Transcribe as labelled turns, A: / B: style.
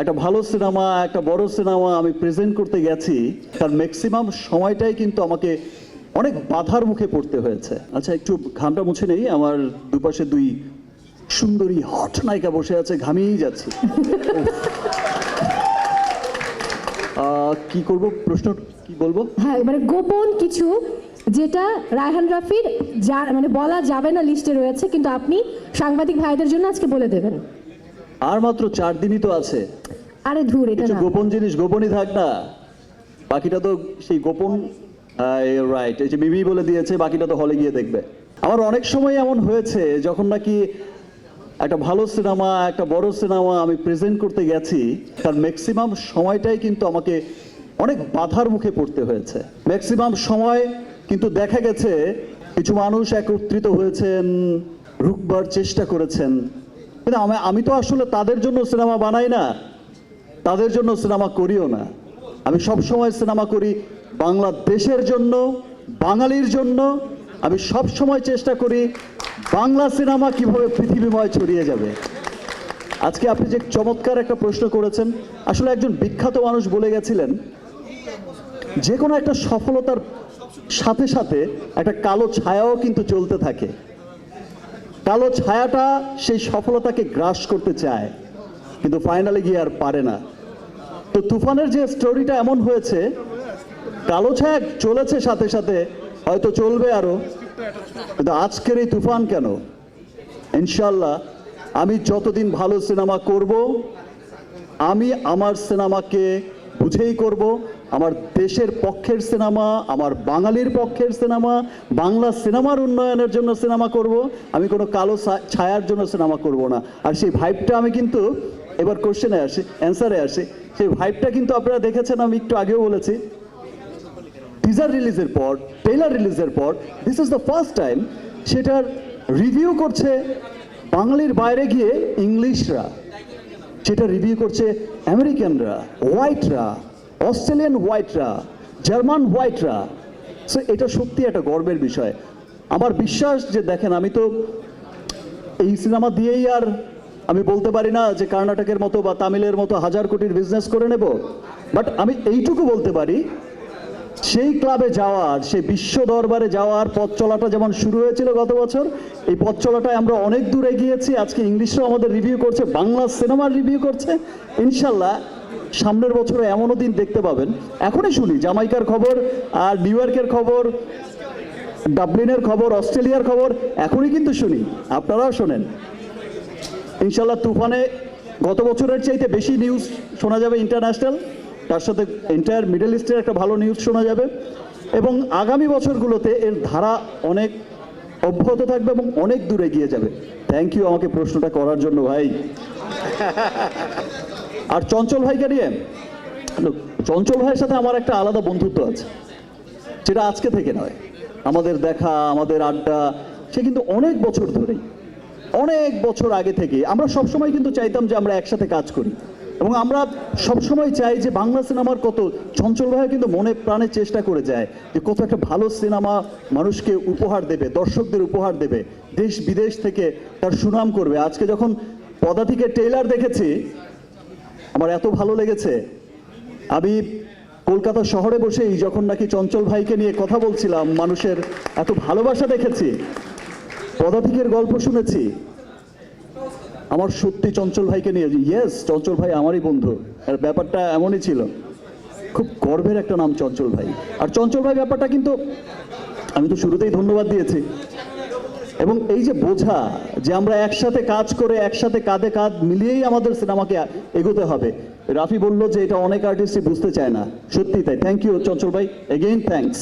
A: একটা ভালো সিনেমা, একটা বড় সিনেমা আমি প্রেজেন্ট করতে গেছি। তার ম্যাক্সিমাম সময়টাই কিন্তু আমাকে অনেক বাধার মুখে পড়তে হয়েছে। আচ্ছা একটু ঘামটা মুছে নেই, আমার দুপাশে দুই সুন্দরী হট নায়িকা বসে আছে, ঘামিয়েই যাচ্ছি। কি করব? প্রশ্ন কি বলব?
B: হ্যাঁ মানে গোপন কিছু যেটা রায়হান রাফির যা মানে বলা যাবে না লিস্টে রয়েছে, কিন্তু আপনি সাংবাদিক ভাইদের জন্য আজকে বলে দেবেন।
A: আর মাত্র চার দিনই তো আছে।
B: আরে ধুর এটা
A: কিছু
B: না।
A: গোপন জিনিস গোপনই থাক না। বাকিটা তো সেই গোপন রাইট এই যে মিমি বলে দিয়েছে বাকিটা তো হলে গিয়ে দেখবে। আমার অনেক সময় এমন হয়েছে যখন নাকি একটা ভালো সিনেমা একটা বড় সিনেমা আমি প্রেজেন্ট করতে গেছি তার ম্যাক্সিমাম সময়টাই কিন্তু আমাকে অনেক বাধার মুখে পড়তে হয়েছে। ম্যাক্সিমাম সময় কিন্তু দেখা গেছে কিছু মানুষ একত্রিত হয়েছেন রুখবার চেষ্টা করেছেন। কিন্তু আমি তো আসলে তাদের জন্য সিনেমা বানাই না। তাদের জন্য সিনেমা করিও না। আমি সব সময় সিনেমা করি বাংলাদেশের জন্য, বাঙালির জন্য। আমি সব সময় চেষ্টা করি বাংলা সিনেমা কীভাবে পৃথিবীময় ছড়িয়ে যাবে। আজকে আপনি যে চমৎকার একটা প্রশ্ন করেছেন, আসলে একজন বিখ্যাত মানুষ বলে গেছিলেন, যে কোনো একটা সফলতার সাথে সাথে একটা কালো ছায়াও কিন্তু চলতে থাকে। কালো ছায়াটা সেই সফলতাকে গ্রাস করতে চায়, কিন্তু ফাইনালে গিয়ে আর পারে না। তো তুফানের যে স্টোরিটা এমন হয়েছে, কালো ছায়া চলেছে সাথে সাথে, হয়তো চলবে আরও। কিন্তু আজকের এই তুফান কেন? ইনশাল্লাহ আমি যতদিন ভালো সিনেমা করব, আমি আমার সিনেমাকে বুঝেই করব, আমার দেশের পক্ষের সিনেমা, আমার বাঙালির পক্ষের সিনেমা, বাংলা সিনেমার উন্নয়নের জন্য সিনেমা করব, আমি কোনো কালো ছায়ার জন্য সিনেমা করব না। আর সেই ভাইবটা আমি কিন্তু এবার কোশ্চেনে আসি অ্যান্সারে আসি। সেই ভাইবটা কিন্তু আপনারা দেখেছেন, আমি একটু আগেও বলেছি। টিজার রিলিজের পর ট্রেলার রিলিজের পর this is the first time সেটার রিভিউ করছে বাঙালির বাইরে গিয়ে ইংলিশরা। সেটা রিভিউ করছে আমেরিকানরা হোয়াইটরা অস্ট্রেলিয়ান হোয়াইটরা জার্মান হোয়াইটরা সো এটা সত্যি একটা গর্বের বিষয়। আমার বিশ্বাস যে দেখেন, আমি তো এই সিনেমা দিয়েই আর আমি বলতে পারি না যে কর্ণাটকের মতো বা তামিলের মতো হাজার কোটির বিজনেস করে নেব। বাট আমি এইটুকু বলতে পারি সেই ক্লাবে যাওয়ার, সেই বিশ্ব দরবারে যাওয়ার পথ চলাটা যেমন শুরু হয়েছিল গত বছর, এই পথ চলাটায় আমরা অনেক দূর এগিয়েছি। আজকে ইংলিশরাও আমাদের রিভিউ করছে, বাংলা সিনেমার রিভিউ করছে। ইনশাল্লাহ সামনের বছরে এমনও দিন দেখতে পাবেন। এখনই শুনি, জামাইকার খবর আর নিউ ইয়র্কের খবর, ডাবলিনের খবর, অস্ট্রেলিয়ার খবর, এখনই কিন্তু শুনি। আপনারাও শোনেন। ইনশাল্লাহ তুফানে গত বছরের চাইতে বেশি নিউজ শোনা যাবে ইন্টারন্যাশনাল তার সাথে এন্টায়ার মিডল ইস্টের একটা ভালো নিউজ শোনা যাবে। এবং আগামী বছরগুলোতে এর ধারা অনেক অব্যাহত থাকবে এবং অনেক দূরে এগিয়ে যাবে। থ্যাংক ইউ আমাকে প্রশ্নটা করার জন্য ভাই। আর চঞ্চল ভাইকে নিয়ে চঞ্চল ভাইয়ের সাথে আমার একটা আলাদা বন্ধুত্ব আছে। যেটা আজকে থেকে নয়। আমাদের দেখা, আমাদের আড্ডা, সে কিন্তু অনেক বছর ধরেই, অনেক বছর আগে থেকে আমরা সবসময় কিন্তু চাইতাম যে আমরা একসাথে কাজ করি। এবং আমরা সবসময় চাই যে বাংলা সিনেমার কত চঞ্চল ভাই কিন্তু মনে প্রাণে চেষ্টা করে যায় যে কত একটা ভালো সিনেমা মানুষকে উপহার দেবে, দর্শকদের উপহার দেবে, দেশ বিদেশ থেকে তার সুনাম করবে। আজকে যখন পদাতিকে টেইলার দেখেছি, আমার এত ভালো লেগেছে। আমি কলকাতা শহরে বসেই যখন নাকি চঞ্চল ভাইকে নিয়ে কথা বলছিলাম, মানুষের এত ভালোবাসা দেখেছি, পদাতিকের গল্প শুনেছি আমার সত্যি চঞ্চল ভাইকে নিয়ে ইয়েস চঞ্চল ভাই আমারই বন্ধু। আর ব্যাপারটা এমনই ছিল। খুব গর্বের একটা নাম চঞ্চল ভাই। আর চঞ্চল ভাই ব্যাপারটা কিন্তু আমি তো শুরুতেই ধন্যবাদ দিয়েছি। এবং এই যে বোঝা যে আমরা একসাথে কাজ করে, একসাথে কাঁধে কাঁধ মিলিয়েই আমাদের সিনেমাকে এগোতে হবে। রাফি বলল যে এটা অনেক আর্টিস্টই বুঝতে চায় না। সত্যি তাই। থ্যাংক ইউ চঞ্চল ভাই। Again thanks